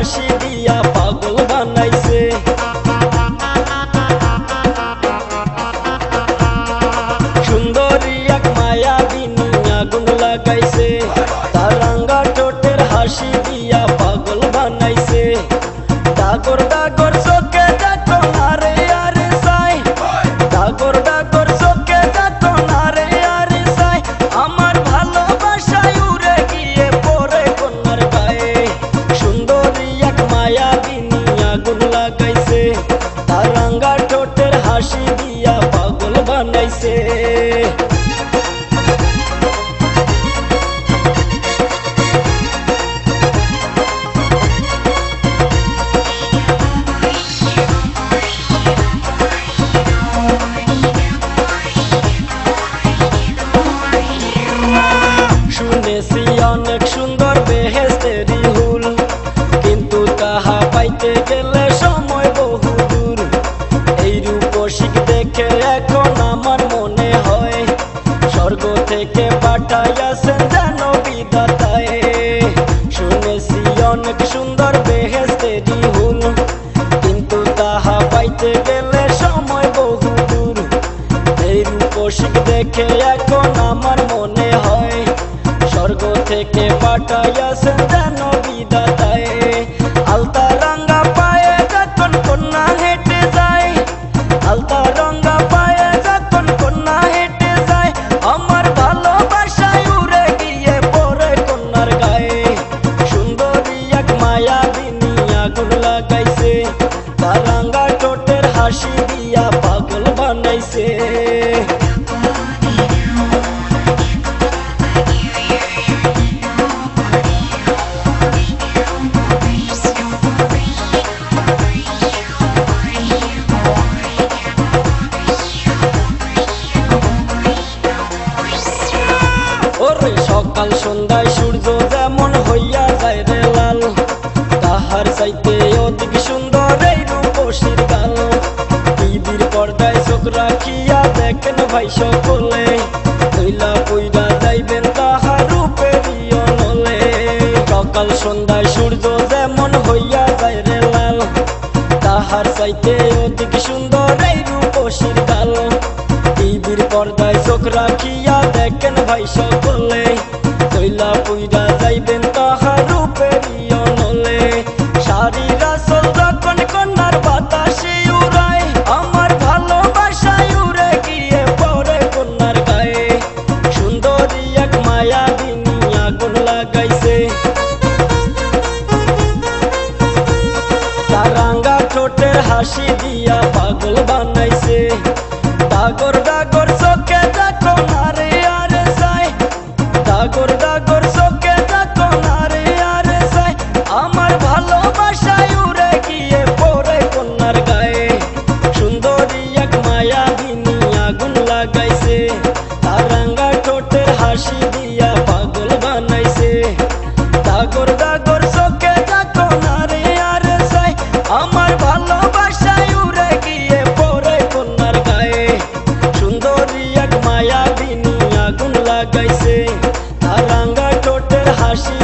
ফাঁসি দিয়া পাগল বানাইছে। সুন্দরী এক মায়া আগুন লাগাইছে। ঠোঁটের হাসি দিয়া পাগল বানাইছে। ঠাকুরদা হাসি দিয়া পাগল বানাইছে স্বর্গ থেকে পাঠাইয়াছেন যেন বিদাতায় শুনেছি অনেক সুন্দর বেহেস্তেরি হুল কিন্তু তাহা পাইতে গেলে সময় বহু দূর। এই রূপসিক দেখে এখন আমার মনে হয়, স্বর্গ থেকে পাঠাইয়াছেন হাসি দিয়া পাগল বানাইছে সকাল সন্ধ্যায় পর্দায় চোখ রাখিয়া দেখেন ভাই সকলে, তৈলা পইরা যাইবেন তাহার রূপের অনলে সকাল সন্ধ্যায় সূর্য যেমন হইয়া যায় রে লাল, তাহার চাইতে অধিক সুন্দর এই রূপসীর গাল। টিভির পর্দায় চোখ রাখিয়া দেখেন ভাই সকলে, তৈলা পুইরা ঠোঁটের হাসি দিয়া পাগল বানাইছে। ডাগর ডাগর আমার ভালোবাসায় উড়ে গিয়ে পরে কন্যার গায়ে। সুন্দরী এক মায়া বিনু আগুন লাগাইছে। তারাঙ্গা ঠোঁটের হাসি